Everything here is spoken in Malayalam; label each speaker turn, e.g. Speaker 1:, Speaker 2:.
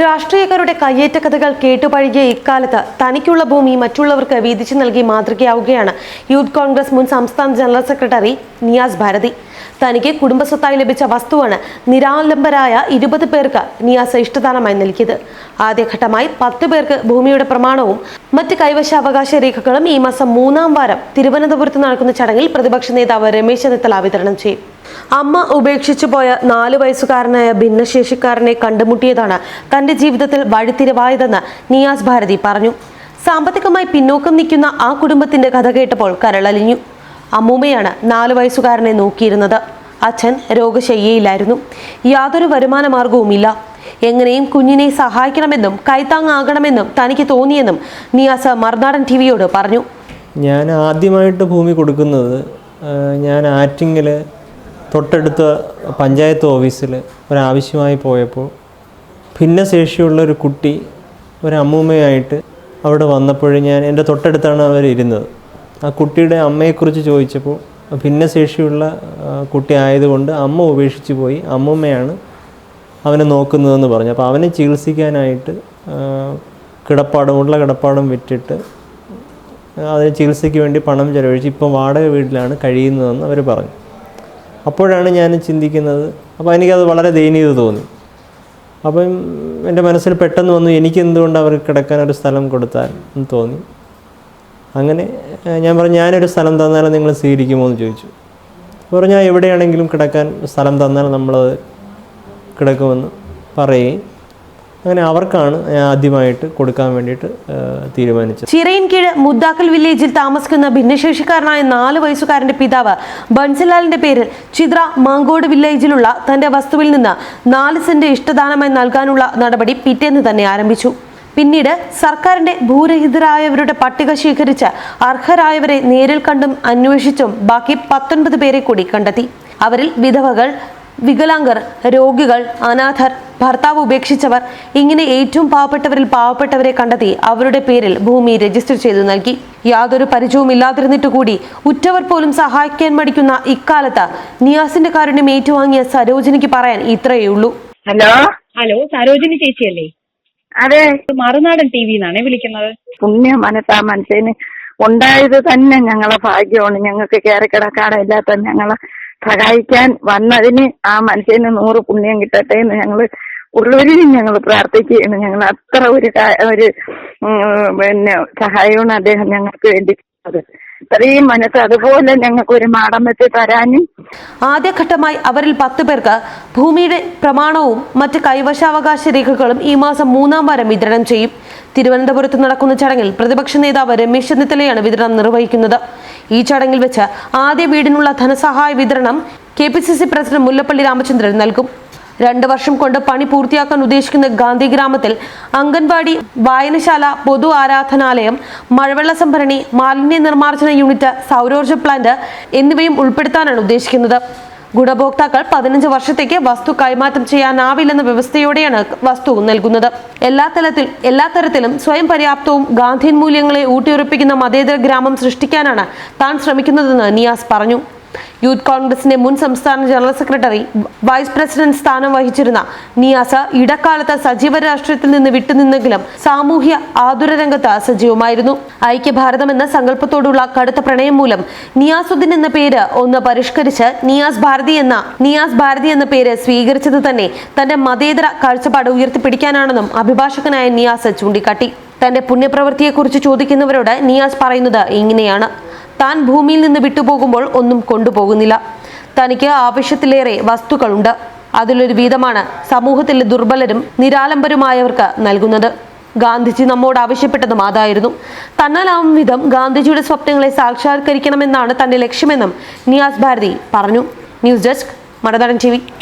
Speaker 1: രാഷ്ട്രീയക്കാരുടെ കയ്യേറ്റ കഥകൾ കേട്ടുപഴകിയ ഇക്കാലത്ത് തനിക്കുള്ള ഭൂമി മറ്റുള്ളവർക്ക് വീതിച്ചു നൽകി മാതൃകയാവുകയാണ് യൂത്ത് കോൺഗ്രസ് മുൻ സംസ്ഥാന ജനറൽ സെക്രട്ടറി നിയാസ് ഭാരതി തനിക്ക് കുടുംബസ്വത്തായി ലഭിച്ച വസ്തുവാണ് നിരാലംബരായ ഇരുപത് പേർക്ക് നിയാസ ഇഷ്ടദാനമായി നൽകിയത് ആദ്യഘട്ടമായി പത്ത് പേർക്ക് ഭൂമിയുടെ പ്രമാണവും മറ്റ് കൈവശാവകാശ രേഖകളും ഈ മാസം മൂന്നാം വാരം തിരുവനന്തപുരത്ത് നടക്കുന്ന ചടങ്ങിൽ പ്രതിപക്ഷ നേതാവ് രമേശ് ചെന്നിത്തല വിതരണം ചെയ്യും അമ്മ ഉപേക്ഷിച്ചു പോയ നാല് വയസ്സുകാരനായ ഭിന്നശേഷിക്കാരനെ കണ്ടുമുട്ടിയതാണ് തന്റെ ജീവിതത്തിൽ വഴിത്തിരിവായതെന്ന് നിയാസ് ഭാരതി പറഞ്ഞു സാമ്പത്തികമായി പിന്നോക്കം നിൽക്കുന്ന ആ കുടുംബത്തിന്റെ കഥ കേട്ടപ്പോൾ കരളലിഞ്ഞു അമ്മൂമ്മയാണ് നാലു വയസ്സുകാരനെ നോക്കിയിരുന്നത് അച്ഛൻ രോഗശയ്യയിലായിരുന്നു യാതൊരു വരുമാന മാർഗവുമില്ല എങ്ങനെയും കുഞ്ഞിനെ സഹായിക്കണമെന്നും കൈത്താങ്ങാകണമെന്നും തനിക്ക് തോന്നിയെന്നും നിയാസ് മർനാടൻ ടി വിയോട് പറഞ്ഞു ഞാൻ ആദ്യമായിട്ട് ഭൂമി കൊടുക്കുന്നത് ഞാൻ ആറ്റിങ്ങിൽ തൊട്ടടുത്ത പഞ്ചായത്ത് ഓഫീസിൽ ഒരാവശ്യമായി പോയപ്പോൾ ഭിന്നശേഷിയുള്ള ഒരു കുട്ടി ഒരു അവിടെ വന്നപ്പോഴും ഞാൻ എൻ്റെ തൊട്ടടുത്താണ് അവർ ഇരുന്നത് ആ കുട്ടിയുടെ അമ്മയെക്കുറിച്ച് ചോദിച്ചപ്പോൾ ഭിന്നശേഷിയുള്ള കുട്ടി ആയതുകൊണ്ട് അമ്മ ഉപേക്ഷിച്ച് പോയി അമ്മമ്മയാണ് അവനെ നോക്കുന്നതെന്ന് പറഞ്ഞു അപ്പോൾ അവനെ ചികിത്സിക്കാനായിട്ട് കിടപ്പാടം ഉള്ള കിടപ്പാടം വിറ്റിട്ട് അതിന് ചികിത്സയ്ക്ക് വേണ്ടി പണം ചെലവഴിച്ച് ഇപ്പം വാടക വീട്ടിലാണ് കഴിയുന്നതെന്ന് അവർ പറഞ്ഞു അപ്പോഴാണ് ഞാൻ ചിന്തിക്കുന്നത് അപ്പോൾ എനിക്കത് വളരെ ദയനീയത തോന്നി അപ്പം എൻ്റെ മനസ്സിൽ പെട്ടെന്ന് വന്നു എനിക്കെന്തുകൊണ്ട് അവർക്ക് കിടക്കാൻ ഒരു സ്ഥലം കൊടുത്താൽ എന്ന് തോന്നി അങ്ങനെ ഞാൻ പറഞ്ഞു ഞാനൊരു സ്ഥലം തന്നാൽ നിങ്ങൾ സ്വീകരിക്കുമോ എന്ന് ചോദിച്ചു പറഞ്ഞാൽ എവിടെയാണെങ്കിലും കിടക്കാൻ സ്ഥലം തന്നാൽ നമ്മളത് കിടക്കുമെന്ന് പറയുകയും അങ്ങനെ അവർക്കാണ് ആദ്യമായിട്ട് കൊടുക്കാൻ വേണ്ടിയിട്ട് തീരുമാനിച്ചത് ചിറയിൻകീഴ് മുദ്ദാക്കൽ വില്ലേജിൽ താമസിക്കുന്ന ഭിന്നശേഷിക്കാരനായ നാല് വയസ്സുകാരന്റെ പിതാവ് ബൻസിലാലിന്റെ പേരിൽ ചിത്ര മാങ്കോട് വില്ലേജിലുള്ള തന്റെ വസ്തുവിൽ നിന്ന് നാല് സെന്റ് ഇഷ്ടദാനമായി നൽകാനുള്ള നടപടി പിറ്റേന്ന് തന്നെ ആരംഭിച്ചു പിന്നീട് സർക്കാരിന്റെ ഭൂരഹിതരായവരുടെ പട്ടിക ശേഖരിച്ച് അർഹരായവരെ നേരിൽ കണ്ടും അന്വേഷിച്ചും ബാക്കി പത്തൊൻപത് പേരെ കൂടി കണ്ടെത്തി അവരിൽ വിധവകൾ വികലാംഗർ രോഗികൾ അനാഥർ ഭർത്താവ് ഉപേക്ഷിച്ചവർ ഇങ്ങനെ ഏറ്റവും പാവപ്പെട്ടവരിൽ പാവപ്പെട്ടവരെ കണ്ടെത്തി അവരുടെ പേരിൽ ഭൂമി രജിസ്റ്റർ ചെയ്തു നൽകി യാതൊരു പരിചയവും ഇല്ലാതിരുന്നിട്ടു കൂടി ഉറ്റവർ പോലും സഹായിക്കാൻ മടിക്കുന്ന ഇക്കാലത്ത് നിയാസിന്റെ കാരുണ്യം ഏറ്റുവാങ്ങിയ സരോജിനിക്ക് പറയാൻ ഇത്രയേ ഉള്ളൂ ഹലോ ഹലോ സരോജിനി ചേച്ചിയല്ലേ അതെ മറുനാടൻ ടി വി വിന്നാണ് വിളിക്കുന്നത് പുണ്യ മനസ്സാ മനസ്സിന് ഉണ്ടായത് തന്നെ ഞങ്ങളെ ഭാഗ്യമാണ് ഞങ്ങൾക്ക് ഇല്ലാത്ത ഞങ്ങളെ സഹായിക്കാൻ വന്നതിന് ആ മനസ്സിന് നൂറ് പുണ്യം കിട്ടട്ടെ എന്ന് ഞങ്ങൾ ഉള്ളൊരിലും ഞങ്ങൾ പ്രാർത്ഥിക്കുകയാണ് ഞങ്ങൾ അത്ര ഒരു ഒരു പിന്നെ സഹായമാണ് അദ്ദേഹം ഞങ്ങൾക്ക് വേണ്ടി അത് ഇത്രയും മനസ്സ് അതുപോലെ ഞങ്ങൾക്ക് ഒരു മാടം വെച്ച് തരാനും ആദ്യഘട്ടമായി അവരിൽ പത്ത് പേർക്ക് ഭൂമിയുടെ പ്രമാണവും മറ്റ് കൈവശാവകാശ രേഖകളും ഈ മാസം മൂന്നാം വാരം വിതരണം ചെയ്യും തിരുവനന്തപുരത്ത് നടക്കുന്ന ചടങ്ങിൽ പ്രതിപക്ഷ നേതാവ് രമേശ് ചെന്നിത്തലയാണ് വിതരണം നിർവഹിക്കുന്നത് ഈ ചടങ്ങിൽ വെച്ച് ആദ്യ വീടിനുള്ള ധനസഹായ വിതരണം K P C C president Mullappally Ramachandran നൽകും രണ്ട് വർഷം കൊണ്ട് പണി പൂർത്തിയാക്കാൻ ഉദ്ദേശിക്കുന്ന ഗാന്ധി ഗ്രാമത്തിൽ അംഗൻവാടി വായനശാല പൊതു ആരാധനാലയം മഴവെള്ള സംഭരണി മാലിന്യ നിർമ്മാർജ്ജന യൂണിറ്റ് സൗരോർജ്ജ പ്ലാന്റ് എന്നിവയും ഉൾപ്പെടുത്താനാണ് ഉദ്ദേശിക്കുന്നത് ഗുണഭോക്താക്കൾ പതിനഞ്ച് വർഷത്തേക്ക് വസ്തു കൈമാറ്റം ചെയ്യാനാവില്ലെന്ന വ്യവസ്ഥയോടെയാണ് വസ്തു നൽകുന്നത് എല്ലാ തലത്തിൽ എല്ലാ തരത്തിലും സ്വയം പര്യാപ്തവും ഗാന്ധിയൻ മൂല്യങ്ങളെ ഊട്ടിയുറപ്പിക്കുന്ന മതേതര ഗ്രാമം സൃഷ്ടിക്കാനാണ് താൻ ശ്രമിക്കുന്നതെന്ന് നിയാസ് പറഞ്ഞു യൂത്ത് കോൺഗ്രസിന്റെ മുൻ സംസ്ഥാന ജനറൽ സെക്രട്ടറി വൈസ് പ്രസിഡന്റ് സ്ഥാനം വഹിച്ചിരുന്ന നിയാസ ഇടക്കാലത്ത് സജീവ രാഷ്ട്രീയത്തിൽ നിന്ന് വിട്ടുനിന്നെങ്കിലും സാമൂഹ്യ ആതുര രംഗത്ത് സജീവമായിരുന്നു ഐക്യഭാരതം എന്ന സങ്കല്പത്തോടുള്ള കടുത്ത പ്രണയം മൂലം നിയാസുദ്ദീൻ എന്ന പേര് ഒന്ന് പരിഷ്കരിച്ച് നിയാസ് ഭാരതി എന്ന നിയാസ് ഭാരതി എന്ന പേര് സ്വീകരിച്ചത് തന്നെ തന്റെ മതേതര കാഴ്ചപ്പാട് ഉയർത്തിപ്പിടിക്കാനാണെന്നും അഭിഭാഷകനായ നിയാസ് ചൂണ്ടിക്കാട്ടി തന്റെ പുണ്യപ്രവൃത്തിയെക്കുറിച്ച് ചോദിക്കുന്നവരോട് നിയാസ് പറയുന്നത് ഇങ്ങനെയാണ് താൻ ഭൂമിയിൽ നിന്ന് വിട്ടുപോകുമ്പോൾ ഒന്നും കൊണ്ടുപോകുന്നില്ല തനിക്ക് ആവശ്യത്തിലേറെ വസ്തുക്കളുണ്ട് അതിലൊരു വീതമാണ് സമൂഹത്തിലെ ദുർബലരും നിരാലംബരുമായവർക്ക് നൽകുന്നത് ഗാന്ധിജി നമ്മോട് ആവശ്യപ്പെട്ടതും അതായിരുന്നു തന്നാലാവും വിധം ഗാന്ധിജിയുടെ സ്വപ്നങ്ങളെ സാക്ഷാത്കരിക്കണമെന്നാണ് തന്റെ ലക്ഷ്യമെന്നും നിയാസ് ഭാരതി പറഞ്ഞു ന്യൂസ് ഡെസ്ക് മടനാടൻ ടി